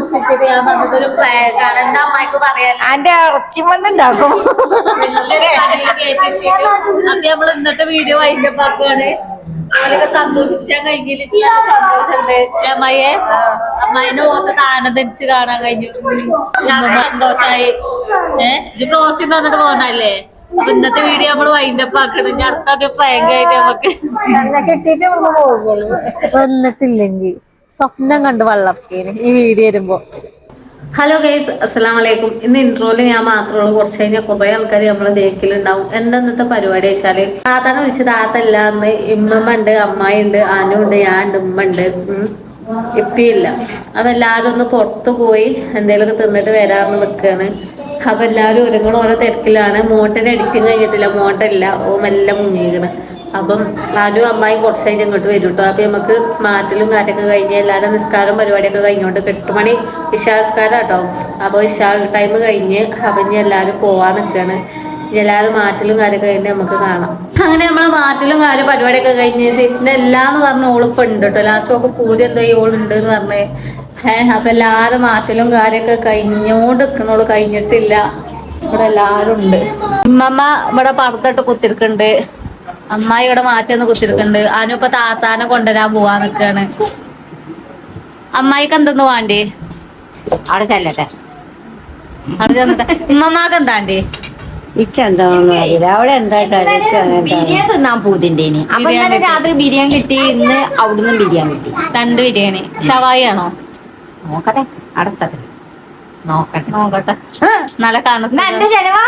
കുറിച്ചിട്ട് ഞാൻ പറഞ്ഞതൊരു പ്രാങ്കാണ് എന്താ അമ്മായിക്ക് പറയാൻ? അന്റെ ഇറച്ചി വന്നുണ്ടാക്കും. അപ്പൊ നമ്മൾ ഇന്നത്തെ വീഡിയോ വൈൻഡപ്പ് ആക്കുകയാണ് അവരൊക്കെ സന്തോഷിക്കാൻ കഴിഞ്ഞില്ല? സന്തോഷമുണ്ട്. അമ്മയെ അമ്മായിന്റെ മുഖത്ത് താനം ധരിച്ച് കാണാൻ കഴിഞ്ഞു. ഞാൻ സന്തോഷായി ഏഹ് ഇത് അപ്പൊ ഇന്നത്തെ വീഡിയോ നമ്മൾ വൈൻഡപ്പ് ആക്കണം ഞാൻ അടുത്ത ഭയങ്കര ആയിട്ട് നമുക്ക് കിട്ടിയിട്ട് നമ്മൾ പോകുള്ളൂ വന്നിട്ടില്ലെങ്കിൽ. സ്വപ്നം കണ്ട് വളർത്തിന് ഈ വീഡിയോ വരുമ്പോ. ഹലോ ഗൈസ് അസ്സലാം വലൈക്കും ഇന്ന് ഇൻട്രോയിൽ ഞാൻ മാത്രമുള്ള കുറച്ച് കഴിഞ്ഞാൽ കുറെ ആൾക്കാർ നമ്മളെ ബേക്കിലുണ്ടാവും. എന്താ ഇന്നത്തെ പരിപാടി വെച്ചാൽ? താത്താനെ വിളിച്ച് താത്ത എന്ന് ഇമ്മമ്മ ഉണ്ട് അമ്മായി ഉണ്ട് ഉണ്ട് ഞാൻ ഉണ്ട് ഉമ്മ ഉണ്ട്. ഇപ്പിയില്ല. അപ്പൊ ഒന്ന് പുറത്തു പോയി എന്തെങ്കിലുമൊക്കെ തിന്നിട്ട് വരാമെന്ന് നിൽക്കുകയാണ് അപ്പൊ എല്ലാവരും ഒരുങ്ങളും ഓരോ തിരക്കിലാണ്. മോട്ടയുടെ എഡിറ്റിങ് കഴിഞ്ഞിട്ടില്ല. മോട്ടല്ല ഓ മെല്ലെ മുങ്ങിക്കണ്. അപ്പം ആരും അമ്മായി കുറച്ച് കഴിഞ്ഞ് ഇങ്ങോട്ട് വരും കേട്ടോ. അപ്പം നമുക്ക് മാറ്റലും കാര്യമൊക്കെ കഴിഞ്ഞ് എല്ലാവരും നിസ്കാരം പരിപാടിയൊക്കെ കഴിഞ്ഞോണ്ട് എട്ട് മണി വിശാസ്കാരം കേട്ടോ അപ്പോൾ വിശാ ടൈം കഴിഞ്ഞ് അപ്പം ഇനി എല്ലാവരും പോവാൻ നിൽക്കുകയാണ് ഇനി എല്ലാവരും മാറ്റലും കാര്യമൊക്കെ കഴിഞ്ഞ് നമുക്ക് കാണാം. അങ്ങനെ നമ്മൾ മാറ്റലും കാര്യം പരിപാടിയൊക്കെ കഴിഞ്ഞ് സീറ്റിന്റെ എല്ലാന്ന് പറഞ്ഞ ഓളിപ്പം ഉണ്ട് കേട്ടോ. ലാസ്റ്റ് ഒക്കെ പൂതി എന്തോ ഈ ഓളുണ്ട് എന്ന് പറഞ്ഞ്. ഏഹ് അപ്പം എല്ലാവരും മാറ്റലും കാര്യമൊക്കെ കഴിഞ്ഞോണ്ട് നിൽക്കണോൾ കഴിഞ്ഞിട്ടില്ല. ഇവിടെ എല്ലാവരും ഉണ്ട്. ഉമ്മമ്മ ഇവിടെ പറത്തിട്ട് കുത്തിരിക്കുന്നുണ്ട് അമ്മായി ഇവിടെ മാറ്റി ഒന്ന് കുത്തിരിക്കുന്നുണ്ട്. അനു ഇപ്പൊ താത്താനെ കൊണ്ടുവരാൻ പോവാ നിക്കാണ്. അമ്മായിക്ക് എന്തെന്ന് വേണ്ടി? അവിടെ ചെല്ലട്ടെ. അവിടെ ചെന്നിട്ട് ഉമ്മമാക്ക് എന്താണ്ടി ഇച്ചെന്താണെന്ന് അറിയില്ല. അവിടെ എന്താ ബിരിയാണി തിന്നാൻ പൂതിണ്ടേനി അപ്പൊ ഇന്നലെ രാത്രി ബിരിയാണി കിട്ടി. ഇന്ന് അവിടുന്ന് ബിരിയാണി കിട്ടി. രണ്ട് ബിരിയാണി. ഷവായി ആണോ നോക്കട്ടെ. അടുത്തട്ടെ നോക്കട്ടെ. നോക്കട്ടെ. നല്ല എന്നാ എന്റെ കാണുന്നു ചെലവാ?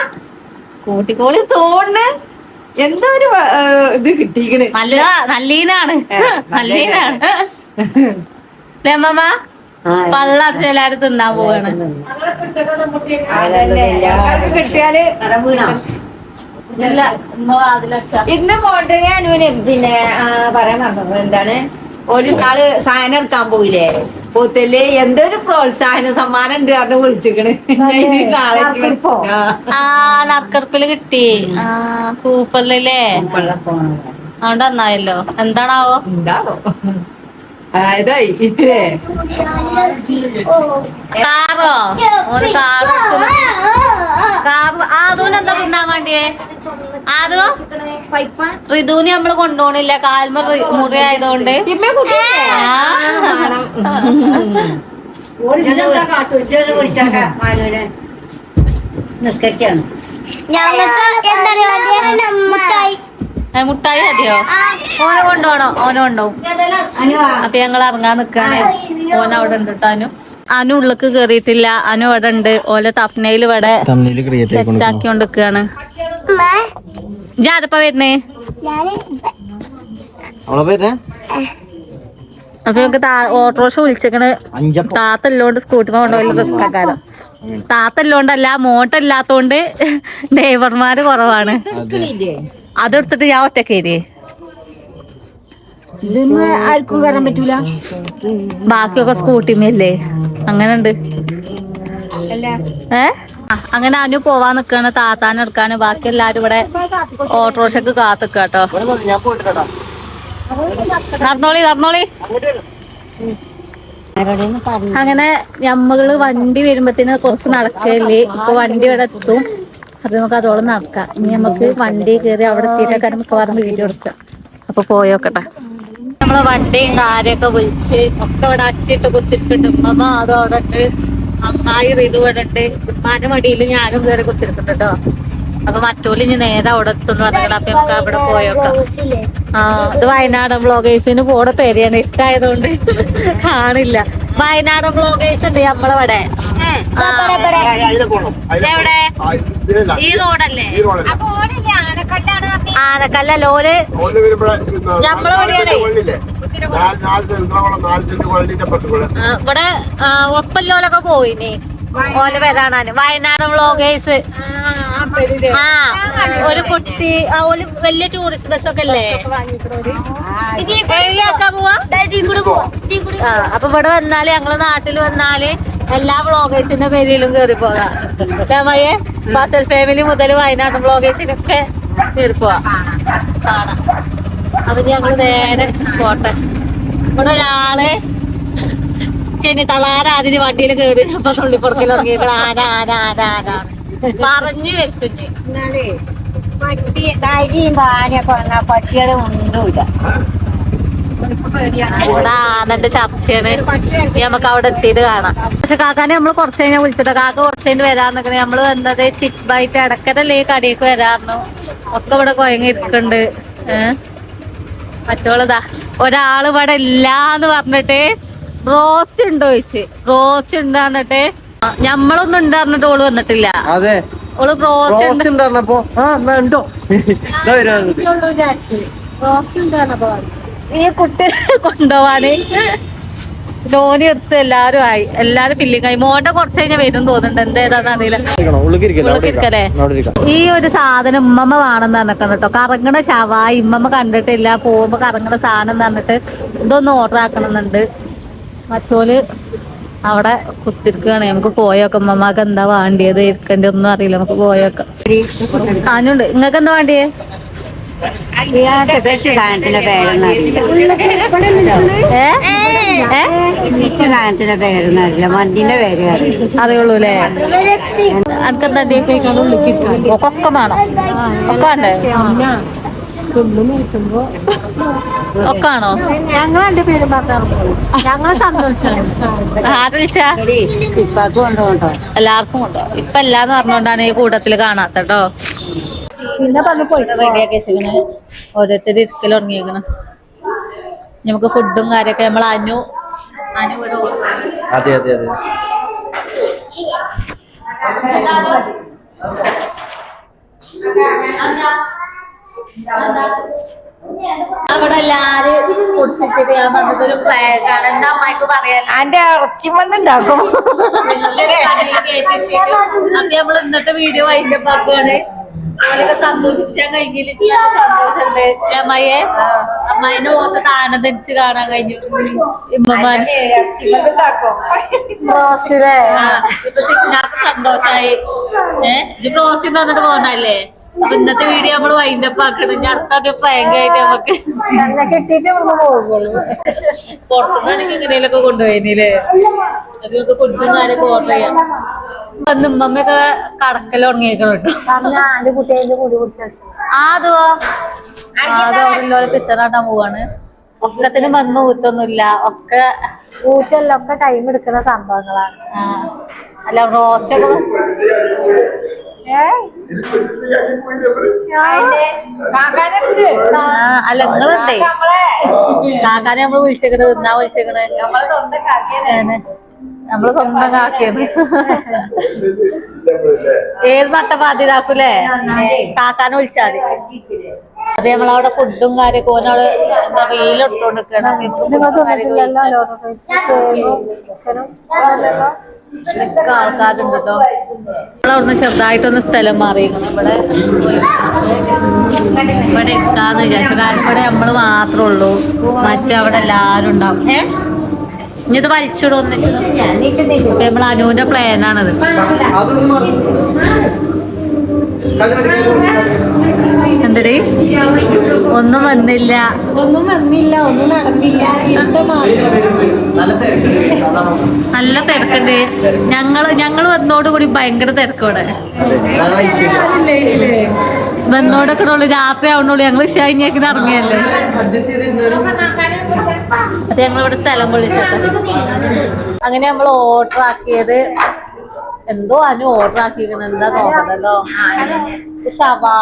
കൂട്ടിക്കോളി. തോണ്. എന്തോ ഒരു ഇത് കിട്ടിയിക്കണ് നല്ല നല്ലീനാണ്. നല്ലീനാണ്. അമ്മമ്മ? ആ, പള്ളടച്ച് എല്ലാരും തിന്നാൻ പോവാണ്. കിട്ടിയാൽ ഇന്ന് പോട്ടെ ഞാനൂന് പിന്നെ പറയാൻ മറന്നു. എന്താണ്? ഒരു നാൾ സാധനം എടുക്കാൻ പോയില്ലേ? പോത്തല്ലേ എന്തൊരു പ്രോത്സാഹന സമ്മാനം ഉണ്ട് കാരണം വിളിച്ചിക്കണ്. ഇനി നാളെ ആ. കിട്ടി. ആ കൂപ്പറിലല്ലേ അതുകൊണ്ട് നന്നായല്ലോ എന്താണാവോ? ഉണ്ടാവോ അതായി കാറോ ഒരു കാർ കാർ ആദൂന് എന്താ തിന്നാൻ വേണ്ടിയേ? ആദു ഋതുവിന് നമ്മൾ കൊണ്ടുപോണില്ല കാൽമ റി- മുറി ആയതുകൊണ്ട്. നിസ്കരിക്കാണ്. ഞങ്ങൾക്ക് ആ. മുട്ടായി മതിയോ? ഓനെ കൊണ്ടുപോണോ ഓനെ കൊണ്ടുപോകും. അപ്പൊ ഞങ്ങൾ ഇറങ്ങാൻ നിക്കാണ്. ഓൻ അവിടെ ഉണ്ട് കേട്ടോ അനു. അനു ഉള്ളിക്ക് കേറിയിട്ടില്ല. അനു അവിടെ ഉണ്ട്. ഓലെ തപ്നയിൽ ഇവിടെ സെറ്റാക്കിക്കൊണ്ട് നിക്കാണ് ജാതപ്പ വരുന്നേ? അപ്പൊ നമുക്ക് ഓട്ടോറിക്ഷ വിളിച്ചേക്കണ്. താത്തല്ലോണ്ട് സ്കൂട്ടിമ കൊണ്ടുപോയി റിസ്ക്കാരം താത്തല്ലോണ്ടല്ല മോട്ടല്ലാത്തോണ്ട് ഡ്രൈവർമാര് കുറവാണ്. അതെടുത്തിട്ട് ഞാൻ ഒറ്റക്കേരി ആർക്കും കയറാൻ പറ്റൂല. ബാക്കിയൊക്കെ സ്കൂട്ടിമല്ലേ അങ്ങനെ ഉണ്ട് ഏ? അങ്ങനെ അനു പോവാൻ നിക്കാണ് താത്താൻ എടുക്കാന്. ബാക്കി എല്ലാരും ഇവിടെ ഓട്ടോറിക്ഷക്ക് കാത്തുക്ക കേട്ടോ ഞാൻ പോയിട്ടാ നടന്നോളി നടന്നോളി. അങ്ങനെ ഞമ്മകൾ വണ്ടി വരുമ്പത്തിന് കുറച്ച് നടക്കല്ലേ ഇപ്പൊ വണ്ടി ഇവിടെ എത്തും. അപ്പൊ നമുക്ക് അതോളം നടക്കാം. ഇനി നമുക്ക് വണ്ടി കയറി അവിടെ എത്തിയിട്ടൊക്കെ മിക്കവാറും വീഡിയോ എടുക്കാം അപ്പൊ പോയോക്കട്ടെ നമ്മളെ വണ്ടിയും കാര്യൊക്കെ വിളിച്ച് ഒക്കെ ഇവിടെ അറ്റിട്ട് കുത്തിരിക്കുന്നുണ്ട് ഉമ്മ അതും ഉണ്ട്. അമ്മായി ഇത് ഇവിടെ ഉമ്മാന്റെ മടിയിൽ ഞാനും കയറി കുത്തിരിക്കുന്നുണ്ട് അപ്പൊ മറ്റോൽ ഇനി നേരെ അവിടെ എത്തുന്നു പറഞ്ഞാൽ അപ്പൊ നമുക്ക് അവിടെ പോയോക്കാം ആ ഇത് വയനാടൻ ബ്ലോഗേഴ്സിന് പോടെ പേരെയാണ് ഇഷ്ടമായതുകൊണ്ട് കാണില്ല. വയനാട് ബ്ലോഗേഴ്സ് ഉണ്ട് നമ്മളവിടെ ആനക്കല്ല ലോൽ ഇവിടെ ഒപ്പല്ലോലൊക്കെ പോയിനി. ഓൽ വരാണാന് വയനാട് വ്ളോഗേഴ്സ്. ആ ഒരു കുട്ടി ആ ഒരു വലിയ ടൂറിസ്റ്റ് ബസ് ഒക്കെ അല്ലേ പോവാ? അപ്പൊ ഇവിടെ വന്നാൽ ഞങ്ങളെ നാട്ടിൽ വന്നാൽ എല്ലാ വ്ളോഗേഴ്സിന്റെ പേരിലും കേറി പോകാം. രമയെ ഫസൽ ഫാമിലി മുതൽ വയനാട് വ്ളോഗേഴ്സിനൊക്കെ കേറി പോവാം. അപ്പൊ ഞങ്ങൾ നേരെ പോട്ടെ. ഇവിടെ ഒരാൾ ചെന്നി തളാര അതിന് വണ്ടിയിൽ കയറി അപ്പൊ തുള്ളിപ്പുറത്തിൽ ഇറങ്ങി ആന ആന ആന ആന. പറഞ്ഞു വരുത്തുഞ്ഞ് പട്ടി കരിയും പാനൊക്കെ വന്നാൽ പട്ടികളെ ഒന്നുമില്ല. ആനന്റെ ചർച്ചയാണ്. ഇനി നമുക്ക് അവിടെ എത്തിയിട്ട് കാണാം. പക്ഷെ കാക്കാനെ നമ്മൾ കുറച്ച് കഴിഞ്ഞാൽ വിളിച്ചിട്ട്? കാക്ക കുറച്ച് കഴിഞ്ഞ് വരാന്നൊക്കെ നമ്മൾ വന്നത് ചിക്ക് ബൈറ്റ് ഇടക്കരല്ലേ ഈ കടയിലേക്ക് വരാറുന്നു ഒക്കെ ഇവിടെ കൊയങ്ങിരിക്കുന്നുണ്ട് ഏഹ് മറ്റോളതാ ഒരാൾ ഇവിടെ ഇല്ലാന്ന് പറഞ്ഞിട്ട് റോസ്റ്റ് ഉണ്ടോ ചോദിച്ച്. റോസ്റ്റ് ഉണ്ടെന്നിട്ട് ഞമ്മളൊന്നും ഉണ്ടായിരുന്നിട്ട് ഓൾ വന്നിട്ടില്ല. അതെ. ഓൾ റോസ്റ്റ് ഉണ്ട്. റോസ്റ്റ് ഉണ്ടായിരുന്നപ്പോ ആ ഉണ്ടോ? റോസ്റ്റ് ഉണ്ടായിരുന്നപ്പോ ഈ കുട്ടി കൊണ്ടുപോവാന്. ലോണി എടുത്ത് എല്ലാരും ആയി. എല്ലാരും ഫില്ലിങ് ആയി. മോന്റെ കുറച്ച് കഴിഞ്ഞാൽ വരും തോന്നുന്നുണ്ട്. എന്തേതാന്ന് അറിയില്ല. ഇരിക്കല്ലേ? അവിടെ ഉള്ളിക്ക് ഇരിക്കാം. ഇരിക്കല്ലേ? അവിടെ ഇരിക്കാം. ഈ ഒരു സാധനം ഉമ്മമ്മ വേണമെന്ന് പറഞ്ഞിട്ടുണ്ട് കേട്ടോ. കറങ്ങണ ശവായി ഉമ്മമ്മ കണ്ടിട്ടില്ല. പോകുമ്പോ കറങ്ങണ സാധനം പറഞ്ഞിട്ട് ഇതൊന്ന് ഓർഡർ ആക്കണമെന്നുണ്ട്. മറ്റോൽ അവിടെ കുത്തിരിക്കുകയാണ്. നമുക്ക് പോയൊക്കെ. ഉമ്മമ്മക്ക് എന്താ വേണ്ടിയത്? ഇരിക്കേണ്ടി ഒന്നും അറിയില്ല. നമുക്ക് പോയൊക്കെ. ആനുണ്ട്. നിങ്ങൾക്ക് എന്താ വേണ്ടിയേ? അറിയില്ല അറിയുള്ളൂ അല്ലേ ഉള്ളിക്കിരിക്കും ഒക്കെ വേണം. ഒക്കെ വേണ്ടേ? ഒക്കെ ആണോ ഞങ്ങൾ എന്റെ പേരും പറഞ്ഞു ഞങ്ങളെ എല്ലാവർക്കും ഉണ്ടോ ഇപ്പൊ എല്ലാന്ന് പറഞ്ഞോണ്ടാണ് ഈ കൂട്ടത്തിൽ കാണാത്ത കേട്ടോ. പിന്നെ പറഞ്ഞു പോയി. റെഡിയാക്കി വെച്ചിരിക്കണ്. ഓരോരുത്തർ ഇരിക്കൽ തുടങ്ങിയേക്കണ് നമുക്ക് ഫുഡും കാര്യൊക്കെ നമ്മൾ അനു അനു അതെ അതെ അതെ. അവിടെ എല്ലാരും കുടിച്ചിട്ട് ഞാൻ വന്നതൊരു എന്താ അമ്മായിക്ക് പറയാൻ? എന്റെ ഇറച്ചി വന്നുണ്ടാക്കും അപ്പൊ നമ്മൾ ഇന്നത്തെ വീഡിയോ വൈകിട്ടാണ് അവരൊക്കെ സന്തോഷിക്കാൻ കഴിഞ്ഞില്ല? സന്തോഷമുണ്ട് കാണാൻ കഴിഞ്ഞു. ബ്രോസ്റ്റിലെ ഇപ്പൊ സിഗ്നാക്ക് സന്തോഷായി. ഏഹ് ഇത് ബ്രോസ്റ്റിൽ വന്നിട്ട് പോകുന്നല്ലേ അപ്പൊ ഇന്നത്തെ വീഡിയോ നമ്മൾ വൈൻഡപ്പ് ആക്കണം ഇനി അടുത്ത ഒരു പ്രാങ്ക് ആയിട്ട് നമുക്ക് കിട്ടിയിട്ട് നമ്മൾ പോകുള്ളൂ പുറത്തുനിന്നാണെങ്കിൽ എങ്ങനെയൊക്കെ കൊണ്ടുപോയില്ലേ അപ്പൊ നമുക്ക് ഫുഡും കാര്യമൊക്കെ ഓർഡർ ചെയ്യാം നിമ്മമ്മയൊക്കെ കടക്കൽ തുടങ്ങിയേക്കണം കേട്ടോ. ആദോ ആദോ പിത്തനാട്ടാൻ പോവാണ്. ഒക്കത്തിന് വന്ന് ഊത്തൊന്നുമില്ല. ഒക്കെ ഊറ്റല്ല ഒക്കെ ടൈം എടുക്കുന്ന സംഭവങ്ങളാണ്. അല്ല റോസ്റ്റ് ഒക്കെ ആ, അല്ല നിങ്ങളുണ്ടേ കാക്കാനെ നമ്മൾ വിളിച്ചേക്കണത് തിന്നാ വിളിച്ചേക്കണേ നമ്മളെ സ്വന്തം കാക്കിയതാണ് നമ്മൾ സ്വന്തം കാക്കിയത് ഏത് നട്ടപ്പാതിരാക്കൂലേ കാക്കാനെ വിളിച്ചാൽ മതി. അത് നമ്മളവിടെ ഫുഡും കാര്യമൊക്കെ ഓനവിടെ എന്താ ആൾക്കാരുണ്ട് കേട്ടോ നമ്മളവിടുന്ന് ചെറുതായിട്ടൊന്ന് സ്ഥലം മാറിയിരിക്കുന്നു ഇവിടെ ഇവിടെ എത്താന്ന് വിചാരിച്ചു. കാരണം ഇവിടെ നമ്മൾ മാത്രമേ ഉള്ളൂ. മറ്റവിടെ എല്ലാരും ഉണ്ടാവും. ഏ? ഇനി ഇത് വലിച്ചിടും ഒന്നിച്ചു നമ്മൾ അനുവിന്റെ പ്ലാനാണത് എന്തടി? ഒന്നും വന്നില്ല. ഒന്നും വന്നില്ല ഒന്നും നടന്നില്ല. നല്ല തിരക്കുണ്ട്. ഞങ്ങൾ ഞങ്ങൾ വന്നോടുകൂടി ഭയങ്കര തിരക്കോടെ. വന്നോടൊക്കെ ഉള്ളു. രാത്രി ആവണുള്ളൂ ഞങ്ങൾ ഷൈനിയാക്കി ഇറങ്ങിയല്ലേ. അത് ഞങ്ങളിവിടെ സ്ഥലം വിളിച്ചത് അങ്ങനെ നമ്മൾ ഓർഡർ ആക്കിയത്. എന്തോ അനു ഓർഡർ ആക്കിയിരിക്കണം എന്താ നോക്കണല്ലോ ഷവാ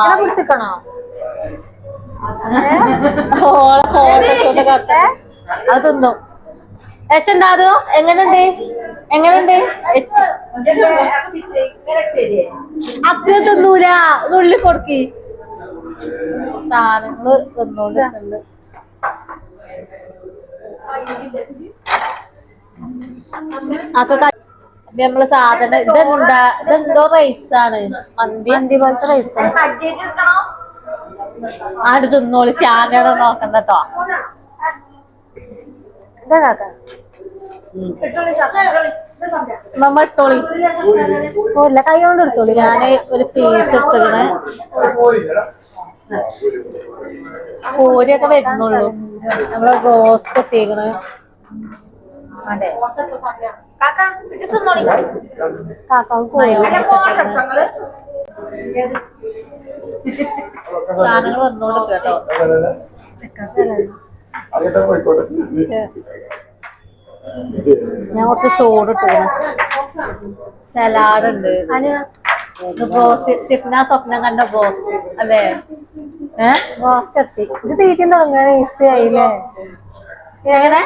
ഓളെ ഫോട്ടോഷൂട്ട് കട്ടെ അത് അത്ര തിന്നൂല. ഉള്ളി കൊടുക്കി. സാധനങ്ങൾ തിന്നോണ്ട് നമ്മൾ സാധനം. ഇതെന്താ? ഇതെന്തോ റൈസാണ് മന്തി മന്തി പോലത്തെ റൈസ് ആര് തിന്നോളി ഇതാ കാക്ക. മമ്മ ഇട്ടോളി. ഇല്ല കൈ കൊണ്ട് എടുത്തോളി. ഞാൻ ഒരു പീസ് എടുത്തതിന് കോരിയൊക്കെ വരുന്നുള്ളൂ. നമ്മളെ റോസ്റ്റ് എത്തിക്കണ് അതെ. കാക്ക ഇത് സാധനങ്ങൾ കേട്ടോ. ഞാൻ കുറച്ച് ചോറ് ഇട്ടു സലാഡ്. ഉണ്ട് സിഫ്ന സ്വപ്നം കണ്ട ബോസ് അല്ലേ ഏഹ് ബ്രോസ്റ്റ് എത്തി ഇത് തീറ്റി തുടങ്ങാൻ ഈസി ആയില്ലേ? എങ്ങനെ?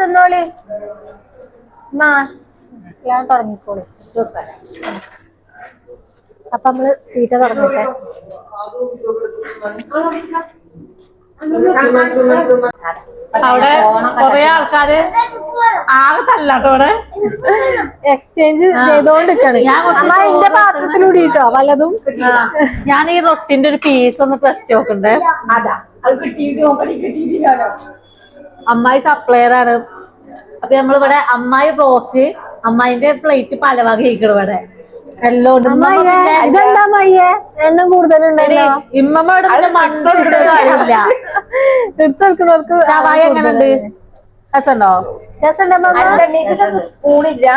തിന്നോളി. മാ ഞാൻ തുടങ്ങിക്കോളി. അപ്പൊ നമ്മൾ തീറ്റ തുടങ്ങട്ടെ. അവിടെ കൊറേ ആൾക്കാര് ആകെ തല്ലാട്ടോ അവിടെ. എക്സ്ചേഞ്ച് ചെയ്തോണ്ടിരിക്കാണ്. ഞാൻ എന്റെ പാത്രത്തിലൂടെ കേട്ടോ വല്ലതും ഞാൻ ഈ റൊട്ടിന്റെ ഒരു പീസ് ഒന്ന് പ്രസ് നോക്കണ്ടേ അമ്മായി സപ്ലയർ ആണ്. അപ്പൊ നമ്മളിവിടെ അമ്മായി റോസ്റ്റ് അമ്മായിന്റെ പ്ലേറ്റ് പല വക ഇവിടെ. എല്ലാം ഉണ്ട് അമ്മയ്യേ ഇതെന്താ മയ്യേ എണ്ണം കൂടുതലുണ്ടല്ലോ. ഇമ്മമ്മ ഇവിടെ പിന്നെ മണ്ട ഇട്ടിട്ട് കാര്യമില്ല എടുത്തെടുക്കുന്നവർക്ക് ഷവായ എങ്ങനെയുണ്ട്? രസമുണ്ടോ? രസമുണ്ടോ സ്പൂണില്ല.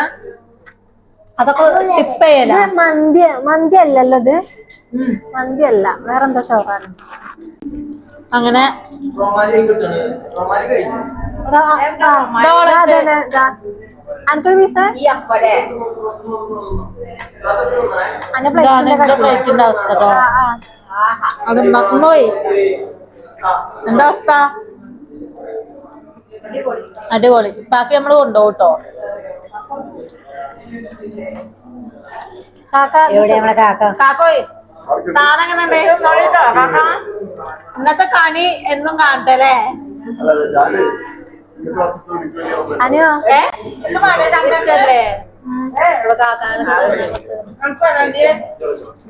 അതൊക്കെ ടിപ്പ് ചെയ്യല. ഇത് മന്തി മന്തി അല്ലല്ലോ ഇത്. മന്തി അല്ല. വേറെന്താ ചോറാണ് അങ്ങനെ. അനക്കൊരു പീസ് ഈ അപ്പടെ അന്റെ പീസ് പ്ലേറ്റിന്റെ അവസ്ഥ അത് എന്താ അവസ്ഥ? അടിപൊളി. ബാക്കി നമ്മൾ കൊണ്ടോട്ടോ കേട്ടോ കാക്കോയ് സാധനം എങ്ങനെ ഇന്നത്തെ കണി എന്നും കാണട്ടെ അനു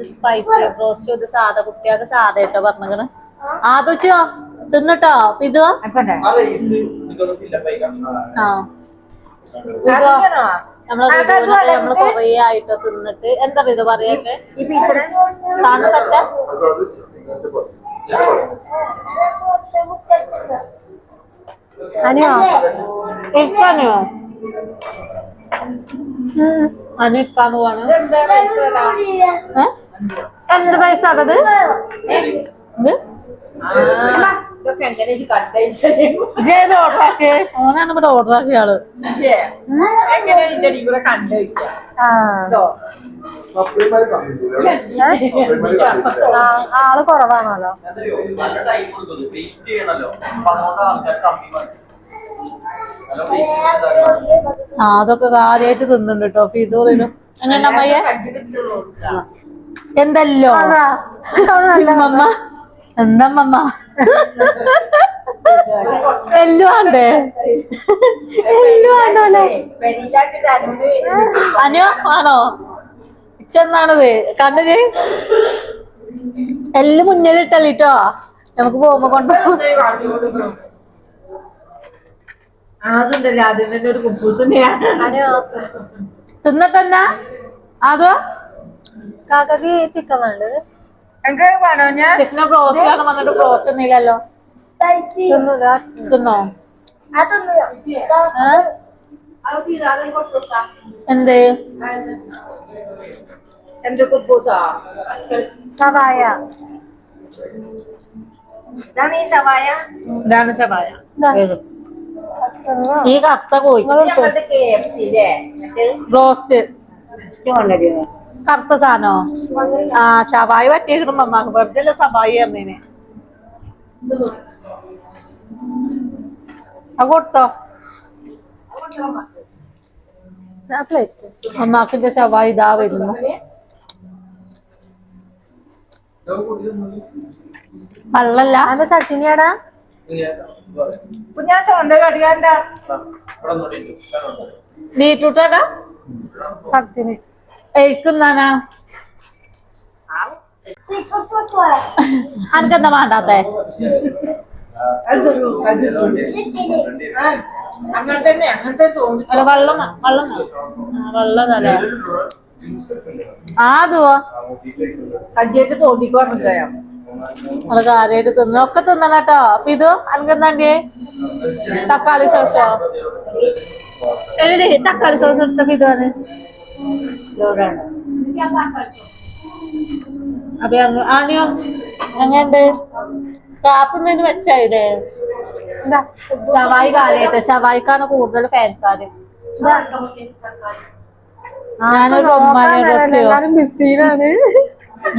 സ്പൈസി റോസ്റ്റ് ഇത് സാധാ കുട്ടിയൊക്കെ സാധാ കേട്ടോ പറഞ്ഞത് ആദോച്ചോ തിന്നിട്ടോ? ഇത് ആ ഇതോ നമ്മളെ നമ്മൾ കൊറേ ആയിട്ട് തിന്നിട്ട് എന്താ ഇത് പറയട്ടെ സാധനം സെറ്റാ അനു ഇരിക്കാനോ? അനു ഇരിക്കാൻ പോവാണ്. ഏ? എന്ത് പൈസ അത് ഇത് ഇജ്ജ് ഓർഡർ ആക്കി ഓനാണ് ഇവിടെ ഓർഡർ ആക്കിയ ആൾ. കൊറവാണല്ലോ ഇതിന്റെ അടിയിൽ കൂടെ കണ്ടു ആ. ആ, ആൾ കുറവാണല്ലോ. ആ അതൊക്കെ കാര്യമായിട്ട് തിന്നുണ്ട് കേട്ടോ. ഫിദൂറിനും എങ്ങനെ അമ്മയെ? എന്തല്ലോ? അമ്മ മമ്മ എന്താ മമ്മ എല്ലും ആണ്ടേ? എല്ലും ആണ്ടോലെ അനു ആണോ? ഇച്ചെന്നാണത്. കണ്ടത് എല്ലു മുന്നിലിട്ടല്ലിട്ടോ നമുക്ക് പോകുമ്പോ കൊണ്ടുപോകും. അതുണ്ടല്ലോ തന്നെ ഒരു കുപ്പൂത്തുന്നെയാണ് അനു തിന്നിട്ടെന്നാ? അതോ? കാക്കക്ക് ചിക്കൻ വേണ്ടത്. എനിക്ക് വേണോ? ഞാൻ ചിക്കനെ ബ്രോസ് ആണ് വന്നിട്ട് ബ്രോസ് ഒന്നുമില്ലല്ലോ തിന്നൂല തിന്നോ. ആ? എന്ത്? എന്ത് കുപ്പൂസാ സവായ. ഇതാണ് ഈ ശവായ ഇതാണ് ശവായ ഇതാ. ഈ കറുത്ത കോഴി. റോസ്റ്റ് കറുത്ത സാധനോ? ആ ശവായി പറ്റിയേക്കണം മമ്മാക്ക് വെറുതെ അല്ല അത് കൊടുത്തോ? പ്ലേറ്റ് അമ്മാക്കിന്റെ ശവായി ഇതാ വരുന്നു. വെള്ളല്ല. അത് ചട്ടിനിയാടാ? ഞാൻ ചുവന്ന കടിയാണ്ടാ ബീട്രൂട്ടാടാ ശക്തിന് എഴുക്കുന്നാനാ അനക്കെന്താ വേണ്ടാത്തേ? തന്നെ തോന്നി വെള്ളം വേ- വെള്ളം വേ- ആ, വെള്ളം ആതുവോ കജ്ജിയിട്ട് തോണ്ടിക്കോ പറഞ്ഞോ നമ്മൾ കാര്യമായിട്ട് തിന്നു? ഒക്കെ തിന്നണം കേട്ടോ. അപ്പൊ ഇത് അനക്കെന്താണ്ടിയേ തക്കാളി സോസോ തക്കാളി സോസ് എടുത്ത ഇതാണ് അപ്പൊ ആനിയോ? എങ്ങനെയുണ്ട്? കാത്തുന്നതിന് വെച്ചായില്ലേ ഷവായി കാര്യമായിട്ട് ഷവായിക്കാണ് കൂടുതൽ ഫാൻസ് ആര്. ഞാനൊരു ഉമ്മാനെ റൊട്ടിയോ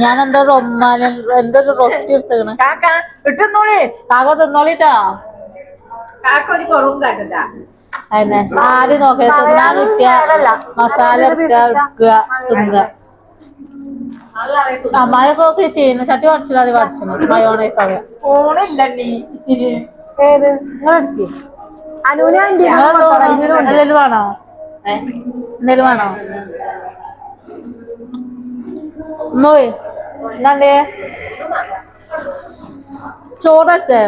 ഞാൻ എന്താ റൊമ്മാനൻ എന്താ ഒരു റൊട്ടി എടുത്തേക്കണ. കാക്ക ഇട്ടുന്നോളി കാക്ക തിന്നോളിട്ടാ. കാക്ക ഒരു കുറവും കാട്ടില്ല. അതന്നെ. ആദ്യം നോക്കിയത് തിന്നാൻ കിട്ടിയ മസാല എടുക്കുക എടുക്കുക തിന്നുക. അമ്മായൊക്കെ ഒക്കെ ചെയ്യുന്നു ചട്ടി പഠിച്ചില്ല അത് പഠിച്ചു മയോണൈസ് ഒക്കെ ഫോണില്ല നീ. ഏത്? നിങ്ങളെടുക്കി എന്തെങ്കിലും വേണോ? എന്തെങ്കിലും വേണോ? മോയ് എന്താണ്ടേ ചോറൊക്കെ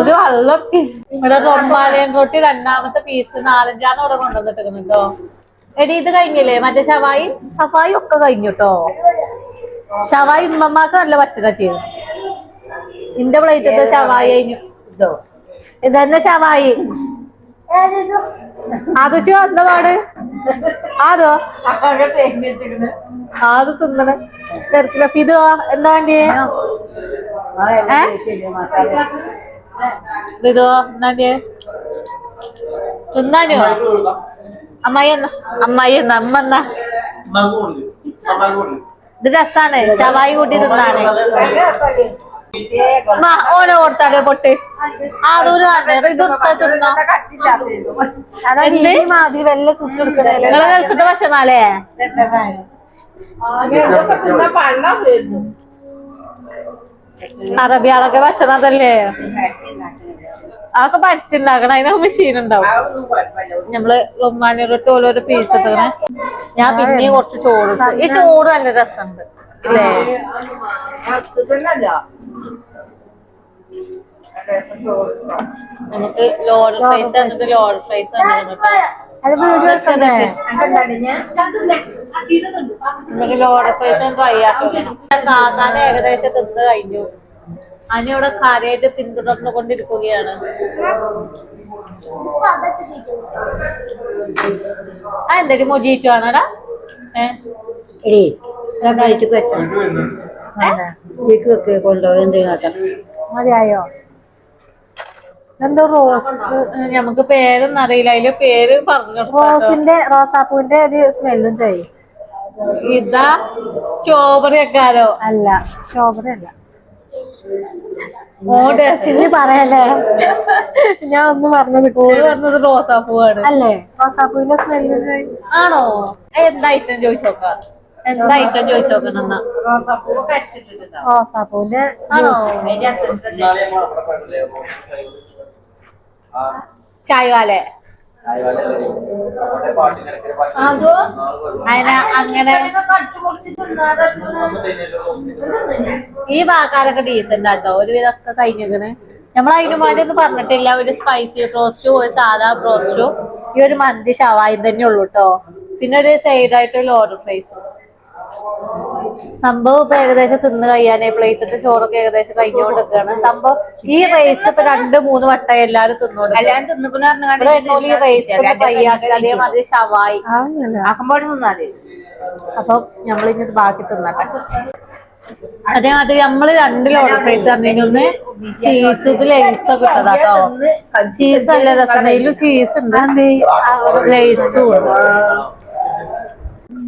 ഒരു വള്ളത്തി ഇവിടെ റൊമ്മാലയൻ കൊട്ടി രണ്ടാമത്തെ പീസ് നാലഞ്ചാന്ന് ഇവിടെ കൊണ്ടുവന്നിട്ട് കേട്ടോ എടി ഇത് കഴിഞ്ഞില്ലേ? മറ്റേ ഷവായി? ഷവായി ഒക്കെ കഴിഞ്ഞു കേട്ടോ ഷവായി ഉമ്മമാക്ക് നല്ല പറ്റ കട്ടിയത് ഇന്റെ പ്ലേറ്റത്തെ ഷവായി കഴിഞ്ഞു. ഇതോ ഇതന്നെ ഷവായി. അത് ചോ എന്താ പാട്? ആദോ? ആത് തിന്നണ. തിരക്കില്ല ഫിദോ എന്താ വേണ്ടിയേ? ഫിതോ എന്താണ്ടിയേ തിന്നാനോ? അമ്മായി എന്നാ? അമ്മായി എന്നാ? അമ്മ എന്നാ? ഇത് രസാണ്. ഷവായി കൂട്ടി തിന്നാനേ. ഓനെ കൊടുത്താലേ പൊട്ട്? എന്ത്? മാതിരി വല്ല നിങ്ങളെ ഗൾഫത്തെ ഭക്ഷണാലേ? അറബിയാളൊക്കെ ഭക്ഷണം അതല്ലേ? അതൊക്കെ പരത്തിണ്ടാക്കണം. അതിനൊക്കെ മെഷീൻ ഉണ്ടാവും നമ്മൾ റൊമാനി റൊട്ടി ഓരോരോ പീസ് എടുക്കണം ഞാൻ പിന്നെയും കുറച്ച് ചോറ് ഈ ചോറ് നല്ല രസമുണ്ട്. നമുക്ക് ലോഡ് പ്രൈസ് എന്നിട്ട് ലോഡ് ഫ്രൈസ് നമുക്ക് ലോഡ് പ്രൈസ് ട്രൈ ആക്കണം കാക്കാൻ ഏകദേശം തിന്ന് കഴിഞ്ഞു. അതിനിവിടെ കാര്യമായിട്ട് പിന്തുടർന്നു കൊണ്ടിരിക്കുകയാണ് ആ എന്തടി മൊജീറ്റോ ആണടാ? മതിയായോ? എന്തോ റോസ് നമുക്ക് പേരൊന്നും അറിയില്ല അതിന്റെ പേര് പറഞ്ഞു റോസിന്റെ റോസാപ്പൂവിന്റെ ഒരു സ്മെല്ലും ചെയ്യും. ഇതാ സ്ട്രോബെറി ഒക്കെ അല്ല സ്ട്രോബെറി അല്ല. ഇനി പറയല്ലേ? ഞാൻ ഒന്ന് പറഞ്ഞത് പറഞ്ഞത് റോസാപ്പൂവാണ്. അല്ലേ? റോസാപ്പൂവിന്റെ സ്മെല്ല് ആണോ? എന്താ ഐറ്റം ചോദിച്ചോക്കാം? എന്താ ഐറ്റം ചോദിച്ചോക്കണം റോസാപ്പൂവിന്റെ ആണോ? അതോ? അങ്ങനെ ഈ വാക്കാലൊക്കെ ഡീസന്റ് ആട്ടോ. ഒരു വിധമൊക്കെ കഴിഞ്ഞിരിക്കണ് നമ്മൾ അതിന് വേണ്ടി ഒന്നും പറഞ്ഞിട്ടില്ല. ഒരു സ്പൈസി റോസ്റ്റും ഒരു സാധാ റോസ്റ്റും ഈ ഒരു മന്തി ഷവായും തന്നെ ഉള്ളു കേട്ടോ പിന്നെ ഒരു സൈഡായിട്ട് ഒരു ലോഡർ ഫ്രൈസും സംഭവം ഇപ്പൊ ഏകദേശം തിന്ന് കഴിയാനേ പ്ലേറ്റത്തെ ചോറൊക്കെ ഏകദേശം കഴിഞ്ഞുകൊണ്ടിരിക്കുകയാണ്. സംഭവം ഈ റൈസ് ഇപ്പൊ രണ്ട് മൂന്ന് വട്ടം എല്ലാരും തിന്നോണ്ട് ഈ റൈസ് അതേമാതിരി ഷവായി ആക്കുമ്പോൾ തിന്നാതെ അപ്പൊ നമ്മളിനി ഇനി ബാക്കി തിന്നട്ടെ. അതേമാതിരി നമ്മൾ രണ്ട് ലോഡ് ഫ്രൈസ് പറഞ്ഞതിന് ചീസ് ലേസ് കിട്ടതാട്ടോ ചീസ് അല്ല രസം. ചീസ് ഉണ്ട്. ലേസും ഉണ്ട്.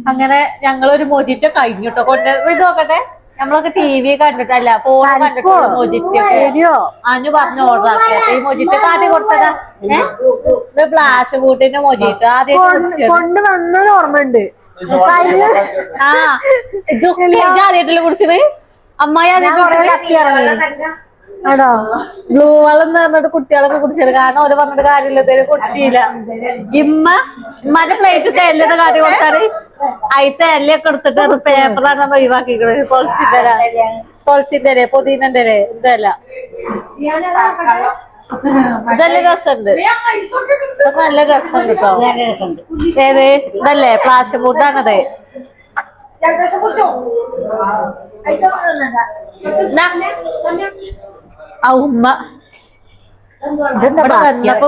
അങ്ങനെ ഞങ്ങൾ മൊജിറ്റ കഴിഞ്ഞു കേട്ടോ കൊണ്ട് ഇത് നോക്കട്ടെ. നമ്മളൊക്കെ ടി വി കണ്ടിട്ടല്ല? ഫോൺ കണ്ടിട്ടുള്ള മൊജിറ്റ അനു പറഞ്ഞ ഓർഡർ ആക്കിയത്. ഈ മൊജിറ്റ ആദ്യം കൊടുത്തതാ? ഏഹ് ഇത് ഫ്ലാഷ് കൂട്ടിന്റെ മൊജിറ്റ. ആദ്യം കുടിച്ചത് കൊണ്ട് വന്നത് ഓർമ്മയുണ്ട്. ആ ഇതൊക്കെ ആദ്യമായിട്ടല്ലേ കുടിച്ചത് അമ്മായി ആദ്യമായിട്ട് ആണോ? ബ്ലൂ വെള്ളം എന്ന് പറഞ്ഞിട്ട് കുട്ടികളൊക്കെ കുടിച്ചത് കാരണം ഓര് പറഞ്ഞിട്ട് കാര്യമില്ല. കുടിച്ചില്ല ഇമ്മ ഇമ്മാന്റെ പ്ലേറ്റ് തേലിന്റെ കാര്യം കൊടുത്താൽ അയി അല്ലേ എടുത്തിട്ട് പേപ്പറാണ് ഒഴിവാക്കിക്കണത് തുളസിന്റെ. തുളസിന്റെ പുതിനന്റെ ഇതല്ല ഇതെല്ലാം രസമുണ്ട്? നല്ല രസമുണ്ട് കേട്ടോ ഏത്? ഇതല്ലേ? പ്ലാഷ് ഫുഡാണത് ഉമ്മ. വന്നപ്പോ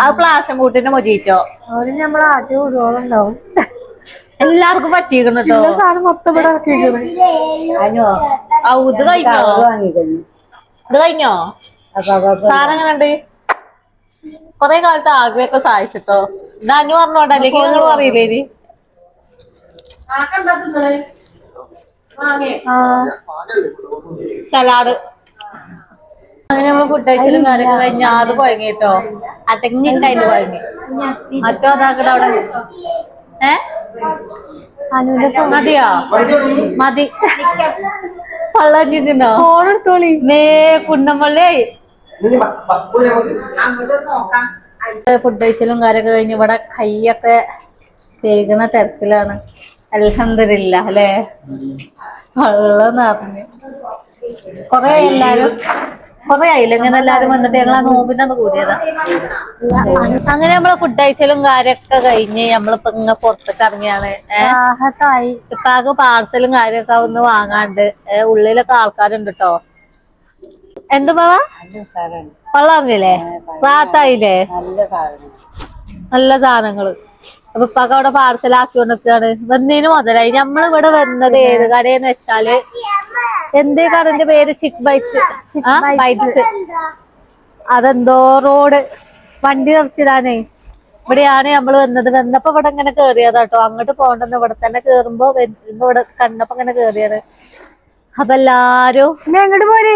ആ പ്ലാഷൻ കൂട്ടിന്റെ മൊജിച്ചോ അവർ നമ്മളെ ആട്ടി എല്ലാവർക്കും പറ്റിയിരിക്കണം കേട്ടോ സാധനം മൊത്തം ഇവിടെ ആക്കിയിരിക്കണ് ആ ഇത് കഴിഞ്ഞോ? ഇത് കഴിഞ്ഞോ? സാധനം എങ്ങനെയുണ്ട്? കൊറേ കാലത്ത് ആഗ്രഹമൊക്കെ സഹായിച്ചിട്ടോ. ഇത് അനു പറഞ്ഞോട്ടെ അല്ലെങ്കിൽ നിങ്ങൾ പറയില്ലേ ഇനി? സലാഡ്. അങ്ങനെ നമ്മൾ ഫുഡ് കഴിച്ചാലും കാര്യമൊക്കെ കഴിഞ്ഞ അത് കുഴങ്ങിട്ടോ. അതെങ്ങനെ കുഴങ്ങി. മറ്റോ അതാക്കട്ടെ അവിടെ? ഏ? മതിയോ? മതി. എടുത്തോളി മേ കുന്നമ്പള്ളി ഫുഡ് കഴിച്ചലും കാര്യമൊക്കെ കഴിഞ്ഞ് ഇവിടെ കൈയൊക്കെ കേൾക്കുന്ന തരത്തിലാണ് അൽഹംദുലില്ല അല്ലേ? വെള്ളം നിറഞ്ഞു. കൊറേ എല്ലാരും കൊറേ ആയില്ല? ഇങ്ങനെ എല്ലാരും വന്നിട്ട് ഞങ്ങൾ ആ നോമ്പിന്റെ അന്ന് കൂടിയതാ. അങ്ങനെ നമ്മളെ ഫുഡ് അയച്ചാലും കാര്യമൊക്കെ കഴിഞ്ഞ് നമ്മളിപ്പോ ഇങ്ങനെ പുറത്തേക്ക് ഇറങ്ങിയാണ്. ഇപ്പൊ ആകെ പാർസലും കാര്യമൊക്കെ ഒന്ന് വാങ്ങാണ്ട് ഉള്ളിലൊക്കെ ആൾക്കാരുണ്ട് കേട്ടോ എന്ത് മാവാ? വള്ളറിഞ്ഞില്ലേ റാത്തായില്ലേ? നല്ല സാധനങ്ങൾ. അപ്പൊ ഇപ്പൊക്കെ അവിടെ പാർസൽ ആക്കി നിൽക്കാണ് വന്നതിന് മുതലായി. നമ്മൾ ഇവിടെ വന്നത് ഏത് കടയെന്ന് വെച്ചാൽ എന്തേ കടന്റെ പേര്? ചിക്ക് ബൈറ്റ് ബൈറ്റ്സ് അതെന്തോ റോഡ് വണ്ടി നിർത്തിടാനേ ഇവിടെയാണ് നമ്മൾ വന്നത്. വന്നപ്പോ ഇവിടെ ഇങ്ങനെ കേറിയതാ കേട്ടോ അങ്ങോട്ട് പോകണ്ടെന്ന് ഇവിടെ തന്നെ കേറുമ്പോ ഇവിടെ കണ്ടപ്പോ ഇങ്ങനെ കേറിയത്. അപ്പൊ എല്ലാരും പിന്നെ എങ്ങോട്ട് പോര്?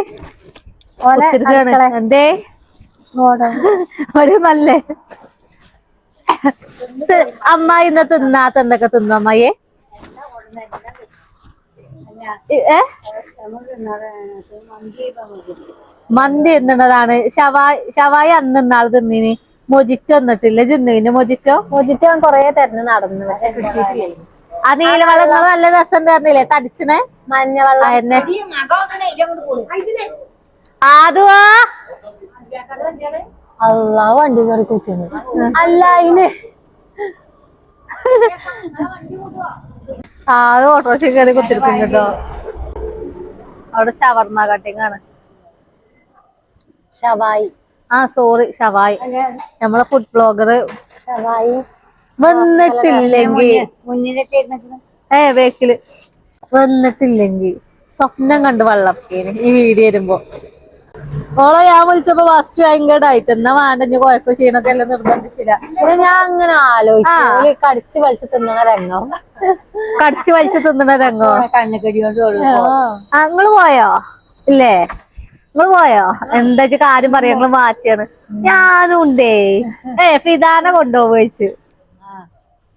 എന്തേ? ഒരു നല്ലേ ഇത് അമ്മായി ഇന്ന് തിന്നാത്ത എന്തൊക്കെ തിന്നു അമ്മയെ മന്തി തിന്നണതാണ്. ഷവായ് ഷവായ് അന്ന് ഇന്നാൾ തിന്നിന്. മൊജിറ്റോ എന്നിട്ടില്ല ജിന്നുവിന്റെ മൊജിറ്റോ? മൊജിറ്റോ കൊറേ തരുന്ന നടന്നു. പക്ഷെ കിട്ടിയിട്ടില്ല? ആ നീലവെള്ളങ്ങൾ നല്ല രസം ഉണ്ടായിരുന്നില്ലേ തടിച്ചണേ? മഞ്ഞവെള്ളം. എന്നെ. ആദ്വാ അല്ലാ വണ്ടി കയറി കുത്തുന്നു. അല്ല അതിന് ആ ഓട്ടോറിക്ഷ കയറി കുത്തിരിക്കും കേട്ടോ. അവിടെ ഷവർമ കട്ടിങ് ആണ്. ഷവായി. ആ സോറി ഷവായി. നമ്മളെ ഫുഡ് ബ്ലോഗർ ഷവായി. വന്നിട്ടില്ലെങ്കിൽ. ഏ ബേക്കിൽ വന്നിട്ടില്ലെങ്കിൽ. സ്വപ്നം കണ്ട് വള്ളർക്കേന് ഈ വീഡിയോ വരുമ്പോ. ഓളെ ഞാൻ വിളിച്ചപ്പോ ഫസ്റ്റ് ഭയങ്കരമായിട്ട് എന്നാ വേണ്ട ഇനി കുഴപ്പം ചെയ്യണൊക്കെ എല്ലാം നിർബന്ധിച്ചില്ല. പിന്നെ ഞാൻ അങ്ങനെ ആലോചിച്ചു. കടിച്ചു വലിച്ചു തിന്നണ രംഗം? കടിച്ചു വലിച്ചു തിന്നണ രംഗോ? കണ്ണുകടിയോണ്ടുള്ളൂ ആ. നിങ്ങൾ പോയോ? ഇല്ലേ? നിങ്ങൾ പോയോ? എന്താ വെച്ചാ കാര്യം പറയാ? നിങ്ങൾ മാറ്റിയാണ്. ഞാനും ഉണ്ടേ. ഏ ഫിദാന കൊണ്ടുപോയിച്ചു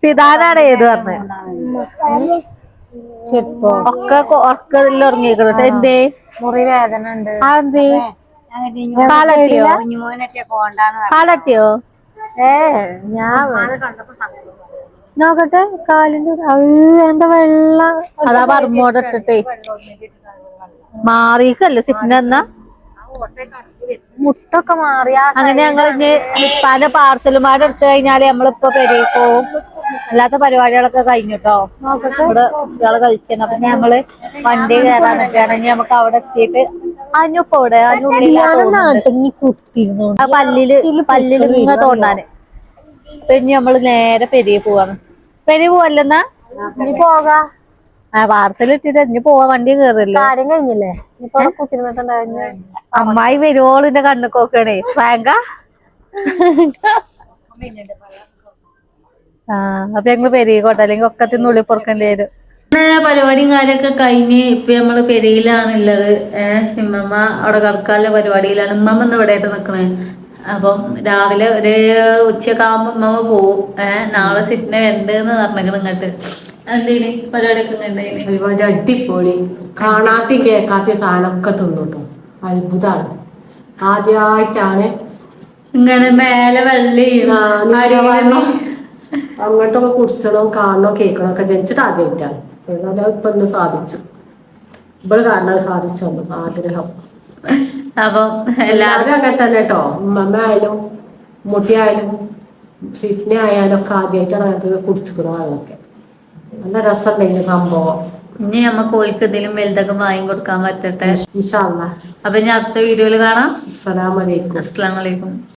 ഫിദാനാണ് ഏത് പറഞ്ഞത് ഒക്കെ ഉറക്കതിൽ ഉറങ്ങിയേക്കണ എന്തേ? മുറി വേദന ഉണ്ട് അതെന്തേ കാലട്ടിയോ കാലട്ടിയോ? ഏ ഞാൻ നോക്കട്ടെ കാലിന്റെ എന്താ വെള്ള അതാ പറമ്പോടെ ഇട്ടിട്ടേ. മാറിക്കല്ലേ സിഫിന എന്നാ മുട്ടൊക്കെ മാറിയാ അങ്ങനെ ഞങ്ങൾ ഇനി നിപ്പാന്റെ പാർസലുമാരുടെ എടുത്തു കഴിഞ്ഞാൽ നമ്മളിപ്പോ പെരയിൽ പോവും. അല്ലാത്ത പരിപാടികളൊക്കെ കഴിഞ്ഞിട്ടോ ഇവിടെ കുട്ടികളെ കളിച്ചാണ് അപ്പൊ ഞങ്ങൾ വണ്ടി കയറാൻ നിൽക്കുകയാണെങ്കിൽ നമുക്ക് അവിടെ എത്തിയിട്ട് അഞ്ഞുപ്പോ ഇവിടെ പല്ലിൽ പല്ലിൽ ഇങ്ങ തോണ്ടാന് പിന്നെ നമ്മൾ നേരെ പെരിയ പോവാണ്. പെരിയ പോവല്ലെന്നാ? ഇനി പോകാ. ആ പാർസൽ ഇട്ടിട്ട് ഇനി പോവാ വണ്ടി കേറില്ല? കാര്യം കഴിഞ്ഞില്ലേ? അമ്മായി വരുവോളിന്റെ കണ്ണുക്കൊക്കെയാണേ പ്രാങ്ക അപ്പൊ ഞങ്ങൾ പെരിയക്കോട്ടെ അല്ലെങ്കിൽ ഒക്കത്തിനുള്ളിൽ പൊറക്കേണ്ടി വരും. പരിപാടിയും കാര്യമൊക്കെ കഴിഞ്ഞ് ഇപ്പൊ നമ്മൾ പെരിയിലാണുള്ളത് ഏഹ് ഇമ്മമ്മ അവിടെ കടക്കാനുള്ള പരിപാടിയിലാണ്. ഇമ്മമ്മ ഇന്ന് ഇവിടെ ആയിട്ട് നിക്കണേ. അപ്പം രാവിലെ ഒരു ഉച്ചയൊക്കെ ആകുമ്പോ ഇമ്മമ്മ പോവും. ഏഹ് നാളെ സിറ്റിനെ വരണ്ടെന്ന് പറഞ്ഞേക്കണം ഇങ്ങോട്ട്. എന്തേലും പരിപാടിയൊക്കെ പരിപാടി അടിപൊളി. കാണാത്ത കേൾക്കാത്ത സാധനമൊക്കെ തിന്നുട്ടോ അത്ഭുതമാണ്. ആദ്യമായിട്ടാണ് ഇങ്ങനെ മേലെ വെള്ളയും ആ, നിന്റെ അടിയിൽ വെള്ളം അങ്ങോട്ടൊക്കെ കുടിച്ചണം കാണണോ കേൾക്കണോ ഒക്കെ ജനിച്ചിട്ട് ആദ്യമായിട്ടാണ്. എന്നാലും ഇപ്പൊ ഒന്ന് സാധിച്ചു. ഇവിടെ കാരണം സാധിച്ചു ആഗ്രഹം. അപ്പം എല്ലാവരും അങ്ങനെ തന്നെ കേട്ടോ. ഉമ്മമ്മ ആയാലും മുട്ടി ആയാലും സിഫ്നെ ആയാലും ഒക്കെ ആദ്യമായിട്ടാണ് അങ്ങനത്തെ കുടിച്ചിരിക്കുന്ന വെള്ളമൊക്കെ നല്ല രസമുണ്ടെങ്കിൽ സംഭവം. ഇനി നമുക്ക് ഓൾക്ക് എന്തെങ്കിലും വലുതൊക്കെ വാങ്ങി കൊടുക്കാൻ പറ്റട്ടെ? അപ്പൊ ഞാൻ അടുത്ത വീഡിയോയിൽ കാണാം. അസ്സലാമലൈക്കും അസ്സാം വലൈക്കും